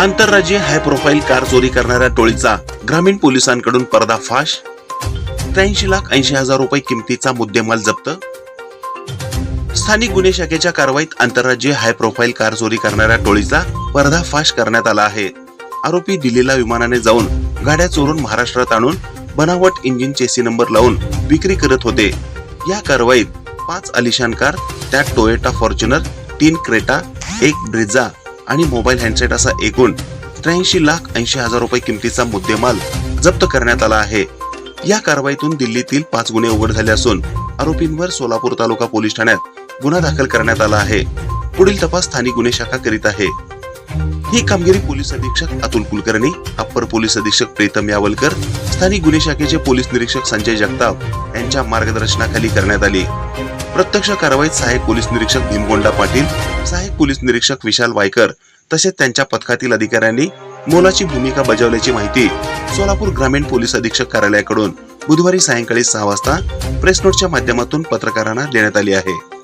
आंतरराज्यीय high profile car चोरी करणाऱ्या टोळीचा ग्रामीण पोलिसांकडून पर्दाफाश? त्र्याऐंशी लाख ऐंशी हजार रुपये किमतीचा मुद्देमाल जप्त? स्थानिक गुन्हे शाखेच्या कारवाईत आंतरराज्यीय हाय प्रोफाईल कार चोरी करणाऱ्या टोळीचा पर्दाफाश करण्यात आला आहे. आरोपी दिल्लीला विमानाने जाऊन गाड्या चोरून महाराष्ट्रात आणून बनावट इंजिन चेसी नंबर लावून विक्री करत होते. या कारवाईत पाच अलिशान कार त्यात टोयोटा फॉर्च्युनर तीन क्रेटा एक ब्रिझा आणि मोबाईल हँडसेट असा एकूण त्र्याऐंशी लाख ऐंशी हजार रुपये किमतीचा मुद्देमाल जप्त करण्यात आला आहे. या कारवाईतून दिल्लीतील पाच गुन्हे उघड झाले असून आरोपींवर सोलापूर तालुका पोलीस ठाण्यात गुन्हा दाखल करण्यात आला आहे. पुढील तपास स्थानिक गुन्हे शाखा करीत आहे. ही कामगिरी पोलीस अधीक्षक अतुल कुलकर्णी अप्पर पोलीस अधीक्षक प्रीतम यावलकर स्थानिक गुन्हे शाखेचे पोलीस निरीक्षक संजय जगताप यांच्या मार्गदर्शनाखाली करण्यात आली. प्रत्यक्ष कारवाईत सहाय्यक पोलीस निरीक्षक भीमगोंडा पाटील सहाय्यक पोलीस निरीक्षक विशाल वायकर तसेच त्यांच्या पथकातील अधिकाऱ्यांनी मोलाची भूमिका बजावल्याची माहिती सोलापूर ग्रामीण पोलीस अधीक्षक कार्यालयाकडून बुधवारी सायंकाळी सहा वाजता प्रेस नोटच्या माध्यमातून पत्रकारांना देण्यात आली आहे.